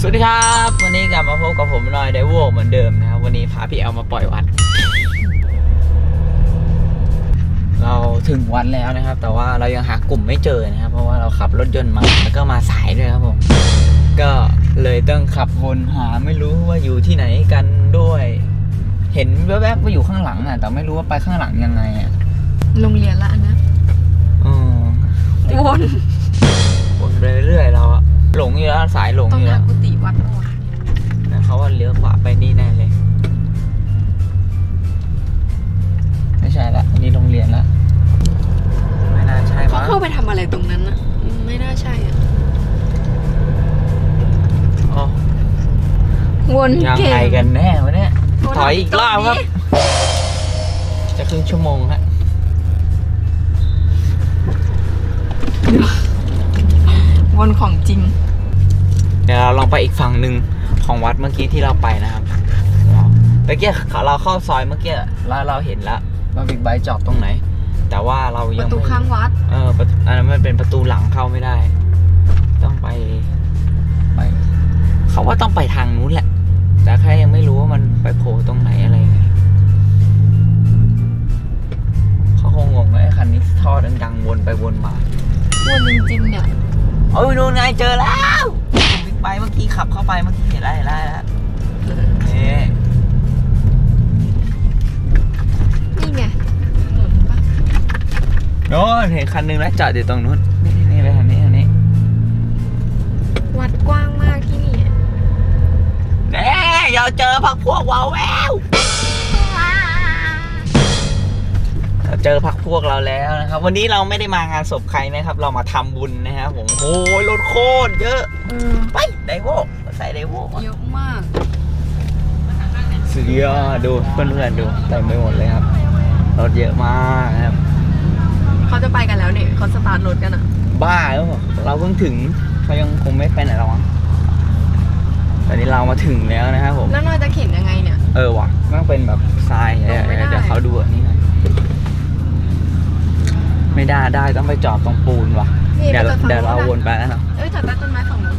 สวัสดีครับ วันนี้กลับมาพบกับผมหน่อยไดโวเหมือนเดิมนะครับ วันนี้พาพี่แอลมาปล่อยวัด เราถึงวัดแล้วนะครับ แต่ว่าเรายังหากลุ่มไม่เจอนะครับ เพราะว่าเราขับรถยนต์มาแล้วก็มาสายด้วยครับผม ก็เลยต้องขับวนหาไม่รู้ว่าอยู่ที่ไหนกันด้วย เห็นแวบๆว่าอยู่ข้างหลังอะ แต่ไม่รู้ว่าไปข้างหลังยังไงอะโรงเรียนละอันนะอืมวนวนไปเรื่อยๆเราอะ หลงอยู่แล้วสายหลงต้อองยู่หาแล้วกุฏิวัดก่อนนะเขาว่าเลี้ยวขวาไปนี่แน่เลย ไม่ใช่ละอันนี้โรงเรียนละไม่น่าใช่เขามั้งเข้าไปทำอะไรตรงนั้นนะอืมไม่น่าใช่อะอ๋อวนยังเก่งไงกันแน่วะเนี่ย วนถอยอีกรอบครับตรงนี้จะครึ่งชั่วโมงฮะวนของจริง เดี๋ยวเราลองไปอีกฝั่งหนึ่งของวัดเมื่อกี้ที่เราไปนะครับเมื่อกี้เราเข้าซอยเมื่อกี้แล้วเราเห็นแล้วว่าบิ๊กไบค์จอดตรงไหน แต่ว่าเราปยังระตูไม่ข้างวัด เออประตูอันนั้นมันเป็นประตูหลังเข้าไม่ได้ ต้องไปไปเขาว่าต้องไปทางนู้นแหละ แต่แค่ยังไม่รู้ว่ามันไปโผล่ตรงไหนอะไรยังไงเขาคงงงว่าไอ้คันนี้ท่อดังๆวนไปวนมาวนจริงๆเนี่ยโอ้ยนู่นไงเจอแล้วบิ๊ก ไบค์เมื่อกี้ขับเข้าไปเมื่อกี้เห็นแล้วเห็นแล้วเห็นแล้วนี่นี่ไงถนนปะโน่นเห็นคันหนึงแล้วจอดอยู่ตรงนู้นนี่นี่ไปทางนี้ทางนี้วัดกว้างมากที่นี่อะแน่เราเจอพักพวกวาวแวว เราเจอพักพวกเราแล้วนะครับ วันนี้เราไม่ได้มางานศพใครนะครับ เรามาทำบุญนะครับผมโอ้ยรถโคตรเยอะเออไปไดโวใส่ไดโวเยอะมากสุดยอดดูเพื่อนๆดูเต็มไปหมดเลยครับรถเยอะมากนะครับเขาจะไปกันแล้วเนี่ยเขาสตาร์ทรถกันอะ บ้าแล้วเราเพิ่งถึงเขายังคงไม่ไปไหนหรอกมั้งตอนนี้เรามาถึงแล้วนะครับผม แล้วเราจะเข็นยังไงเนี่ย เออว่ะมันเป็นแบบทรายเดี๋ยวลงไม่ได้เดี๋ยวเขาดูอันนี้หน่อย ไม่ได้ได้ต้องไปจอดตรงปูนว่ะ นี่เดี๋ยวไปจอดฝั่งเดี๋ยวเราวนู้นนไปแล้วเนาะเอ้ยจอดใต้ต้นไม้ฝั่งนู้น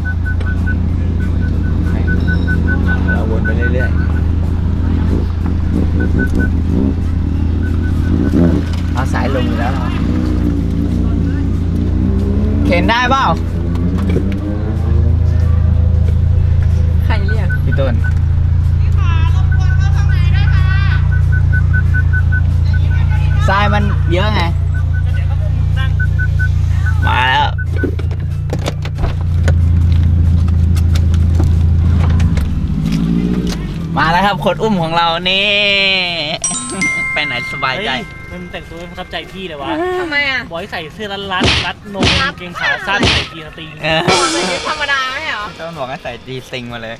เราวนไปเรื่อยๆเอาสายลงอยู่แล้วเราเข็นได้เปล่าใครเรียกพี่ต้น ทรายมันเยอะไง มาแล้วครับคนอุ้มของเรานี่ ไปไหนสบายใจ เฮ้ยมันแต่งตัวไม่ประทับใจพี่เลยวะทำไมอะบอยใส่เสื้อรัดรัดรัดนมรัดกางเกงขาสั้นใส่กีสตริงเออไม่ใช่ธรรมดาไม่เหรอต้นบอกให้ใส่จีซิงมาเลย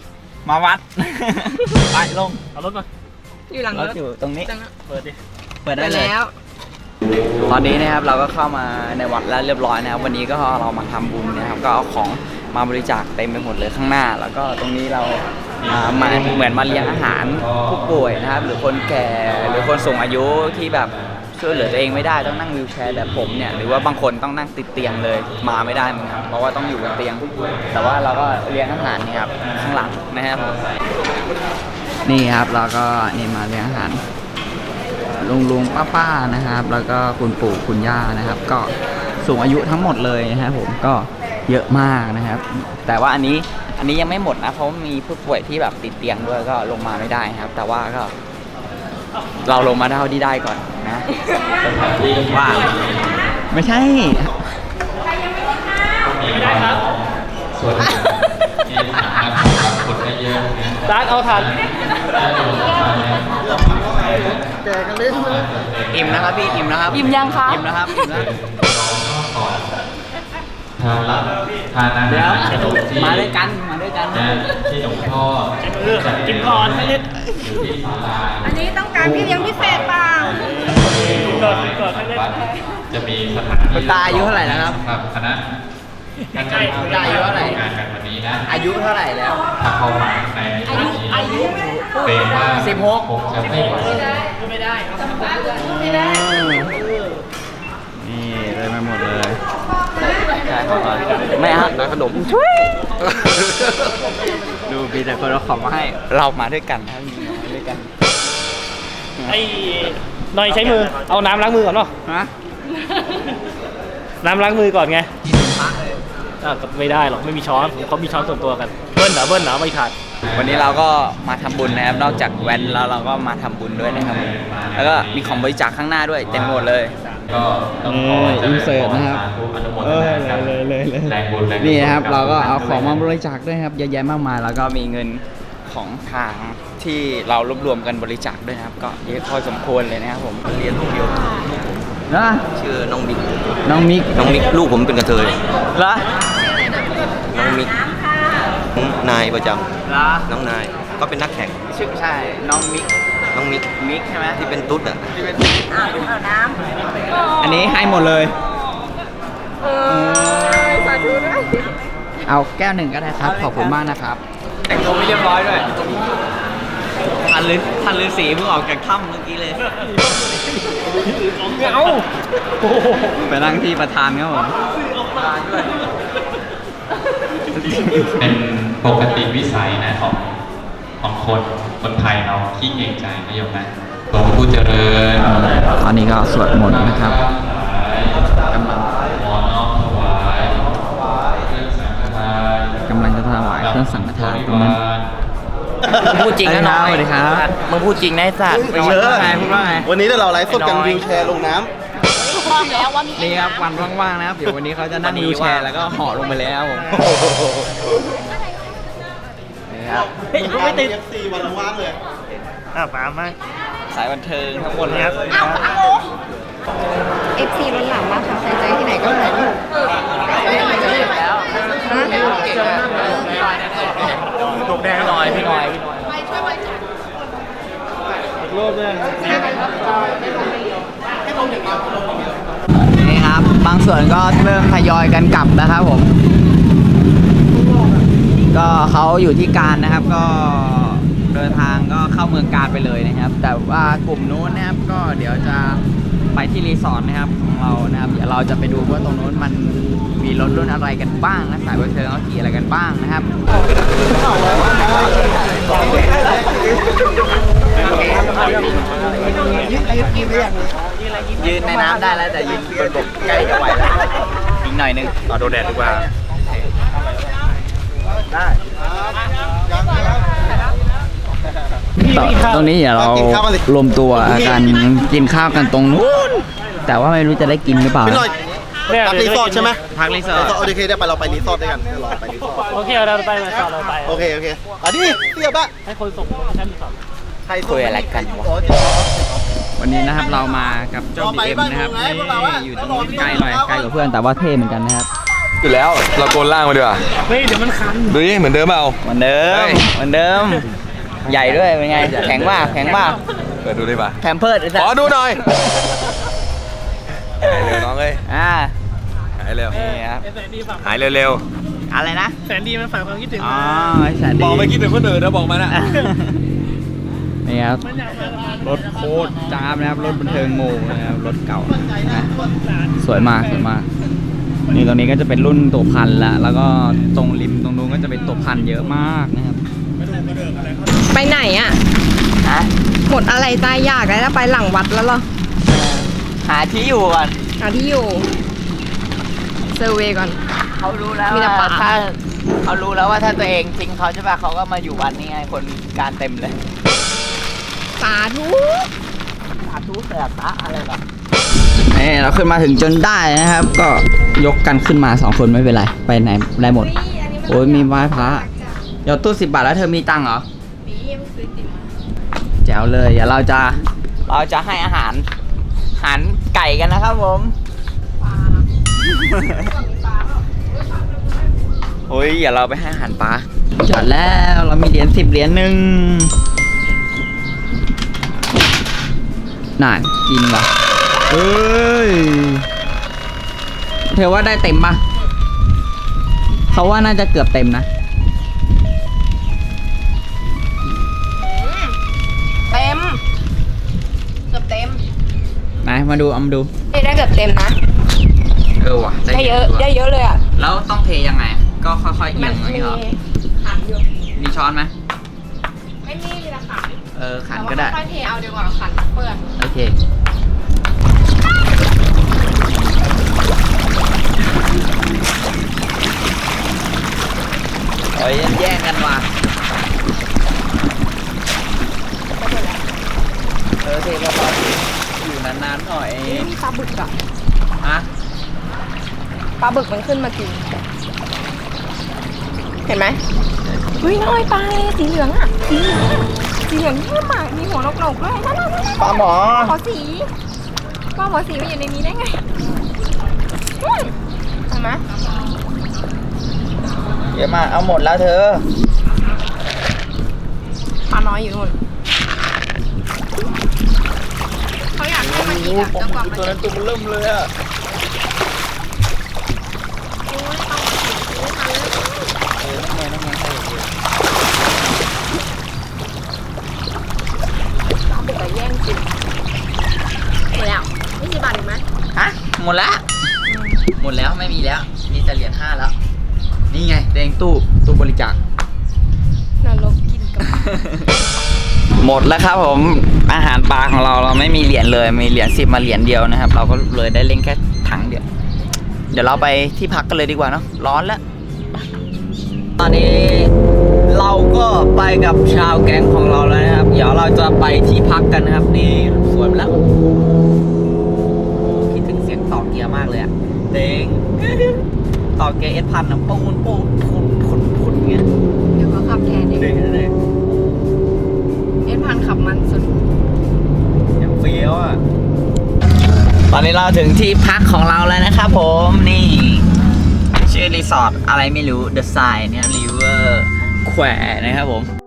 มาวัด ไปลงเอารถมาอยู่หลังรรถถอยู่ตรงนี้ จังอะเปิดดิเปิดไปได้เลย แล้ว ตอนนี้นะครับเราก็เข้ามาในวัดแล้วเรียบร้อยนะครับ วันนี้ก็เรามาทำบุญนะครับ ก็เอาของมาบริจาคเต็มไปหมดเลยข้างหน้า แล้วก็ตรงนี้เราอ่า มาเหมือนมาเลี้ยงอาหารผู้ป่วยนะครับ หรือคนแก่หรือคนสูงอายุที่แบบช่วยเหลือตัวเองไม่ได้ต้องนั่งวีลแชร์แบบผมเนี่ยหรือว่าบางคนต้องนั่งติดเตียงเลยมาไม่ได้เหมือนกันเพราะว่าต้องอยู่บนเตียง แต่ว่าเราก็เลี้ยงอาหารนี่ครับข้างหลังนะครับนี่ครับเราก็นี่มาเลี้ยงอาหารลุงลุงป้าป้าๆนะครับ แล้วก็คุณปู่คุณย่านะครับ ก็สูงอายุทั้งหมดเลยนะครับผมก็ เยอะมากนะครับ แต่ว่าอันนี้อันนี้ยังไม่หมดนะเพราะว่ามีผู้ป่วยที่แบบติดเตียงด้วยก็ลงมาไม่ได้ครับ แต่ว่าก็เราลงมาเท่าที่ได้ก่อนนะว่าไม่ใช่ร้านเอาทันอิ่มนะครับพี่อิ่มนะครับอิ่มยังคะอิ่มนะครับอิ่มแล้วทานรับ ทานอาเดี๋ยหาวรขนมจีนมาด้วยกันมาด้วยกันนะที่หลวงพ่อเออกินก่อนไม่เล่นอยู่ที่ศาลาอันนี้ต้องการพี่เลี้ยงพิเศษเปล่ากินก่อนกินก่อนไม่เล่นวัดจะมีสถานคุณตาอายุเท่าไหร่แล้วครับครับคณะท่านใกล้ที่คุณตาอายุเท่าไหร่งานกันวันนี้นะอายุเท่าไหร่แล้วถ้าเข้ามาในวันนี้อายุเกรงว่าสิบหกคงจะไม่ไหวไม่ได้นี่เลยมาหมดเลยไม่ฮะขนมช่วยมีแต่คนเอาของมาให้ เรามาด้วยกันนะครับมีมาด้วยกัน ไอ้หน่อยใช้มือ เอาน้ำล้างมือก่อนเนาะ ฮะ น้ำล้างมือก่อนไงอะก็ไม่ได้หรอกไม่มีช้อนผมเขามีช้อนส่วนตัวกัน เบิ้ลเหรอเบิ้ลเหรอไม่ขาด วันนี้เราก็มาทำบุญนะครับ นอกจากแว้นแล้วเราก็มาทำบุญด้วยนะครับ แล้วก็มีของบริจาคข้างหน้าด้วยเต็มหมดเลย ก็ต้องขอเออ insert นะครับอนุโมทเออนาเลยเลยเลยแรงบุญแรงนี่นะครับ เราก็เอาของมาบริจาคด้วยครับเยอะแยะมากมาย แล้วก็มีเงินของทางที่เรารวบรวมกันบริจาคด้วยนะครับ ก็เยอะพอสมควรเลยนะครับผมเรียนเดียวนะชื่อน้องมิกน้องมิกน้องมิกลูกผมเป็นกระเทยละน้องมิกนายประจละำน้องนายก็เป็นนักแข่งชื่อใช่น้องมิก น้องมิกมิกใช่ไหมที่เป็นตุ๊ดอะที่เป็นอันนี้ให้หมดเลย เออสาธุด้วยเอาแก้วหนึ่งก็ได้ครับ ขอบคุณมากนะครับ แต่งตัวไม่เรียบร้อยด้วยทันฤทันฤาษีเพิ่งออกจากถ้ำเมื่อกี้เลยเอ้าโอ้โหไปนั่งที่ประธานครับผมเป็นปกติวิสัยนะของของคน คนไทยเราขี้เกรงใจนะโยมนะหลวงผู้เจริญตอนนี้ก็สวดมนต์นะครับกำลังหมอนน้อมถวายเครื่องสังฆทานกำลังจะถวายเครื่องสังฆทานตรงนั้นพูดจริงนะน้อยสวัสดีครับมึงพูดจริงนะไอ้สัตว์ไม่เชื่อไงพูดว่าไงวันนี้เราไลฟ์สดกันน้อยวิวแชร์ลงน้นี่ครับวันว่างๆนะครับ เดี๋ยววันนี้เขาจะนั่งวีลแชร์แล้วก็ห่อลงไปแล้วนี่ ครับเฮ้ยำไม่ติดเอฟซีวันว่างเลยอะปามมาสายบันเทิงทั้งหมดเลยครับเอฟซีล้นหลามมากค่ะใส่ใจที่ไหนก็หายแล้วฮะตกแดงพี่หน่อยพี่หน่อยรูปด้วยนี่ครับ บางส่วนก็เริ่มทยอยกันกลับนะครับผม ก็เขาอยู่ที่การนะครับก็เดินทางก็เข้าเมืองการไปเลยนะครับ แต่ว่ากลุ่มนู้นนะครับก็เดี๋ยวจะไปที่รีสอร์ทนะครับของเรานะครับเดี๋ยวเราจะไปดูว่าตรงนู้นมันมีรถรุ่นอะไรกันบ้างนะสายบันเทิงเขาขี่อะไรกันบ้างนะครับยืนในน้ำได้แล้วแต่ยืนบนบกใกล้จะไหวแล้วอีกหน่อยนึงเอาโดนแดดดีกว่า ตตรงนี้เดี๋ยวเรารวมตัวกันกินข้าวกันตรงนู้น แต่ว่าไม่รู้จะได้กินหรือเปล่าพี่หน่อยเนี่ยพักรีสอร์ทใช่ไหมพักรีสอรีร์สอร์ททโอเคได้ไปเราไปรีสอร์ทด้วยกันเดี๋ยวเราไปรีสอร์ทโอเคเราไปมาต่อเราไปโอเคโอเคอะดิเสียบอะให้คนส่งโลเคชั่นก่อนใครคุยอะไรกันวะอ๋อจริงเหรอวันนี้นะครับเรามากับเจ้าต่อไปบีเอ็มนะครับบ้านนี่พวกเราอะอยู่ตรงนู้นใกล้หน่อยใกล้กับเพื่อนแต่ว่าเท่เหมือนกันนะครับ อยู่แล้ว เราโกนล่างมาดีกว่าเฮ้ยเดี๋ยวมันคันดูนี่เหมือนเดิมเปล่า เหมือนเดิเฮ้มยเหมือนเดิม ใหญ่ด้วยเป็นไง แข็งมาก แข็งมากเปิดดูได้ป่ะแพมเพิร์ดขอดูหน่อยหายเร็วน้องเอ้ยอ่า หายเร็วนี่ครับแสนดีฝากหายเร็วอะไรนะ แสนดีมันฝากความคิดถึงอ๋อไอ้แสนๆดีบอกไม่คิดถึงคนอื่นนะบอกมานะนี่ครับ มันอยากมารถโคตรจ้าบนะครับ รถบันเทิงโมนะครับ รถเก่านะ สวยมาก สวยมาก นี่ตรงนี้ก็จะเป็นรุ่นตัวพันละแล้วก็ตรงริมตรงนู้นก็จะเป็นตัวพันเยอะมากนะครับ ไปไหนอะ ฮะหมดอะไรตายอยากแล้วไปหลังวัดแล้วเหรอหาที่อยู่ก่อนหาที่อยู่ เซอร์เวย์ก่อน เขารู้แล้วมีแต่ว่าป่า ถ้าเขารู้แล้วว่าถ้าตัวเองทิ้งเขาใช่ป่ะเขาก็มาอยู่วันนี้ไงคนการเต็มเลยสาธุสาธุเสือตะอะไรหรอ นี่เราขึ้นมาถึงจนได้นะครับ ก็ยกกันขึ้นมาสองคนไม่เป็นไร ไปไหนได้หมด โอ้ยมีไหว้พระเดี๋ยวตู้สิบบาทแล้วเธอมีตังค์เหรอแจ๋วเลย เดี๋ยวเราจะเราจะให้อาหารอาหารไก่กันนะครับผมโอ้ยอย่าเราไปให้อาหารปลาจอดแล้วเรามีเหรียญสิบเหรียญหนึ่งน่ากินว่ะ เฮ้ยเธอว่าได้เต็มปะเขาว่าน่าจะเกือบเต็มนะ เต็ม เกือบเต็มไหนมาดูเอามาดูได้เกือบเต็มนะ เออว่ะได้เยอะตัวได้เยอะเลยอะ แล้วต้องเทยังไง ก็ค่อยๆเอียงอย่างนี้เหรอขันอยู่มีช้อนช้อนไหมไม่มีมีแต่ขันเออขันแต่ก็ได้ว่าค่อยๆเทเอาดีกว่าขันเปื้อนโอเค โอ้ยแย่งกันว่ะเออเทพอๆอยู่นานๆหน่อยมีปลาบึกอะฮะปลาบึกมันขึ้นมากิน เห็นไหมเฮ้ยน้อยปลาเลยสีเหลืองอะสีเหลืองสีเหลืองเยี่ยมอะมีหัวนกหนกด้วยนั่นนั่นนั่นปลาหมอหัวสีปลาหัวสีมันอยู่ในนี้ได้ไงอืมเห็นไหม เยอะมากเอาหมดแล้วเธอปลาน้อยอยู่นู่นเขาอยากให้มันอีกอะจนกว่ามันตัวจะนั้นตัวมันเริ่มเลยอะโอ้ยปลาหัวสีไม่ทันเลยเออนั่นไงนั่นไงปลาบึกอะแย่งกินหมดแล้วนี่สิบบาทถูกไหมฮะหมดแล้วหมดแล้วไม่มีแล้วมีแต่เหรียญห้าแล้ว นี่ไงแดงตู้ตู้บริจาคนรกกินกับหมดแล้วครับผมอาหารปลาของเราเราไม่มีเหรียญเลยมีเหรียญสิบมาเหรียญเดียวนะครับ เราก็เลยได้เล่นแค่ถังเดียว เดี๋ยวเราไปที่พักกันเลยดีกว่าเนาะร้อนแล้วตอนนี้เราก็ไปกับชาวแก๊งของเราแล้วนะครับ เดี๋ยวเราจะไปที่พักกันนะครับ นี่สวยแล้วคิดถึงเสียงต่อเกียร์มากเลยอะเด้ง ต่อเกียร์เอสพันนะปูนปูนพุนพุนพุนเงี้ยเดี๋ยวเขาขับแทนเองเด้งเลยเอ็นพันขับมันสุดอย่างเฟี้ยวอะตอนนี้เราถึงที่พักของเราแล้วนะครับผมนี่ ชื่อรีสอร์ทอะไรไม่รู้ The Sign เนี่ย River แควนะครับผม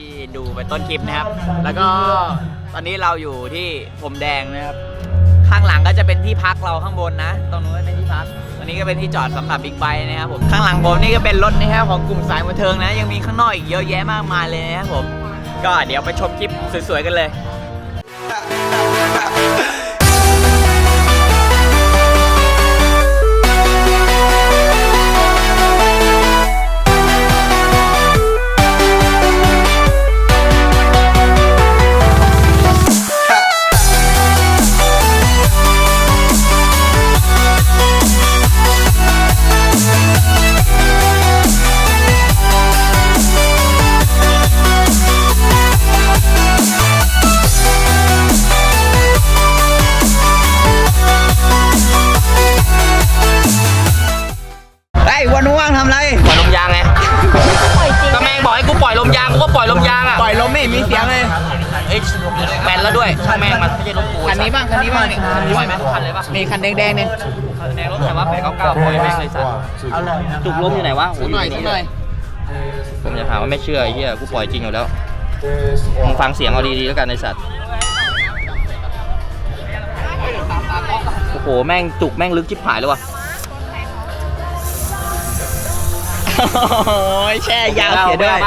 ที่ดูไปต้นคลิปนะครับ แล้วก็ตอนนี้เราอยู่ที่ผมแดงนะครับ ข้างหลังก็จะเป็นที่พักเราข้างบนนะ ตรงนู้นก็เป็นที่พัก ตรงนี้ก็เป็นที่จอดสำหรับบิ๊กไบค์นะครับผม ข้างหลังผมนี่ก็เป็นรถนะครับของกลุ่มสายบันเทิงนะ ยังมีข้างนอกอีกเยอะแยะมากมายเลยนะครับผม ก็เดี๋ยวไปชมคลิปสวยๆกันเลย นเลยปะนี่คันแดงๆเนี่ยแดงรถแต่ว่าแปดเก้าเก้าปล่อยแม่งเลยสัตว์เอาเลยจุกลมอยู่ไหนวะโอ้สักหน่อยสักหน่อยผมจะหาว่าไม่เชื่อไอ้เหี้ยกูปล่อยจริงอยู่แล้วมึงฟังเสียงเอาดีๆแล้วกันไอ้สัตว์โอ้โหแม่งจุกแม่งลึกชิบหายเลยว่ะโอ้ยแช่ยาวเสียด้วย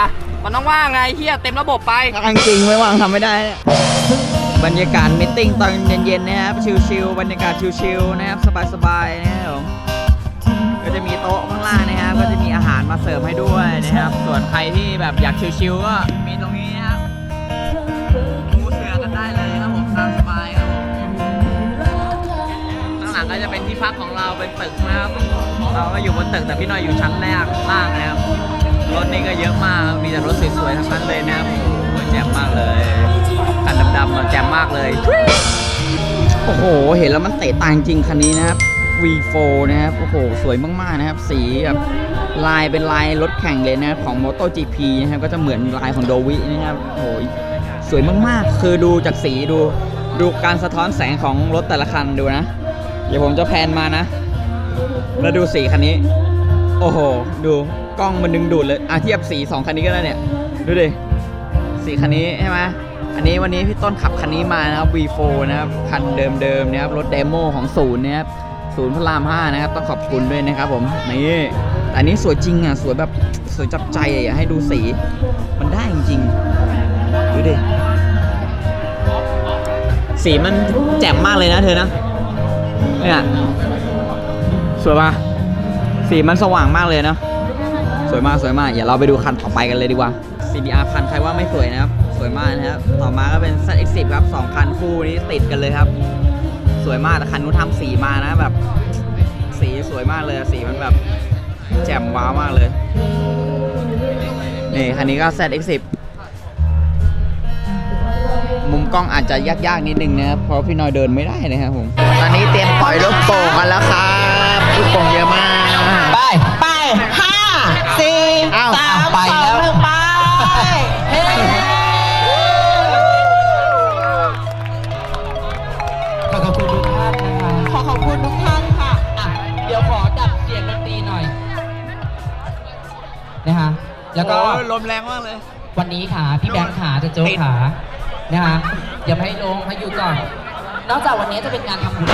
มันต้องว่างไงเฮียเต็มระบบไปอังจริงไม่ว่างทำไม่ได้เนี่ยบรรยากาศมิทติ้งตอนเย็นๆนะครับชิลๆบรรยากาศชิลๆนะครับสบายๆนะครับผมก็จะมีโต๊ะข้างล่างนะครับ ก็จะมีอาหารมาเสิร์ฟให้ด้วยนะครับ ส่วนใครที่แบบอยากชิวๆก็มีตรงนี้นะครับปูเสือกันได้เลยครับผมตามสบายครับผมข้างหลังก็จะเป็นที่พักของเราเป็นตึกนะครับเราก็อยู่บนตึกแต่พี่น้อยอยู่ชั้นแรกล่างนะครับ รถนี่ก็เยอะมาก มีแต่รถสวยๆทั้งนั้นเลยนะครับโอ้แจ่มมากเลยคันดำๆแจ่มมากเลย โอ้โห เห็นแล้วมันเตะตาจริงคันนี้นะครับ V4 นะครับ โอ้โห สวยมากๆนะครับ สีแบบลายเป็นลายรถแข่งเลยนะครับของ MotoGP นะครับ ก็จะเหมือนลายของโดวินะครับ โอ้โห สวยมากๆ คือดูจากสีดู ดูการสะท้อนแสงของรถแต่ละคันดูนะ เดี๋ยวผมจะแพนมานะ แล้วดูสีคันนี้ โอ้โห ดู กล้องมันดึงดูดเลยอะเทียบสีสองคันนี้ก็ได้เนี่ย ดูดิสีคันนี้ใช่ไหมอันนี้วันนี้พี่ต้นขับคันนี้มานะครับ V4 นะครับ คันเดิมๆนะครับ รถเดโมของศูนย์นะครับศูนย์พระราม5นะครับ ต้องขอบคุณด้วยนะครับผม นี่อันนี้สวยจริงอะ สวยแบบสวยจับใจอะอยากให้ดูสี มันได้จริงๆดูดิ สีมันแจ่มมากเลยนะเธอนะ เนี่ย สวยปะสีมันสว่างมากเลยเนะ วยมากสวยมากอย่าเราไปดูคันต่อไปกันเลยดีกว่า CBR พันใครว่าไม่สวยนะครับ สวยมากนะครับ ต่อมาก็เป็น ZX10 ครับสองคันคู่นี้ติดกันเลยครับ สวยมากแต่คันนู้นทำสีมานะแบบ สีสวยมากเลยสีมันแบบแจ่มว้าวมากเลย นี่คันนี้ก็ ZX10 มุมกล้องอาจจะยากๆ นิดนึงนะครับเพราะพี่น้อยเดินไม่ได้นะครับผม ตอนนี้เตรียมปล่อยลูกโป่งกันแล้วครับลูกโป่งเยอะมาก ไป ไปห้า สี่อ้าวสามไปสองแล้ว หนึ่งไปเฮ้ ขอขอบคุณทุกท่านนะคะ ขอขอบคุณทุกท่านค่ะอะ เดี๋ยวขอดับเสียงดนตรีหน่อยนะคะแล้วก็โอ้ยลมแรงมากเลย วันนี้ขาพี่แบงค์ขาจะโจ๊กขานะคะอย่าให้ลงให้อยู่ก่อน นอกจากวันนี้จะเป็นงานทำบุญ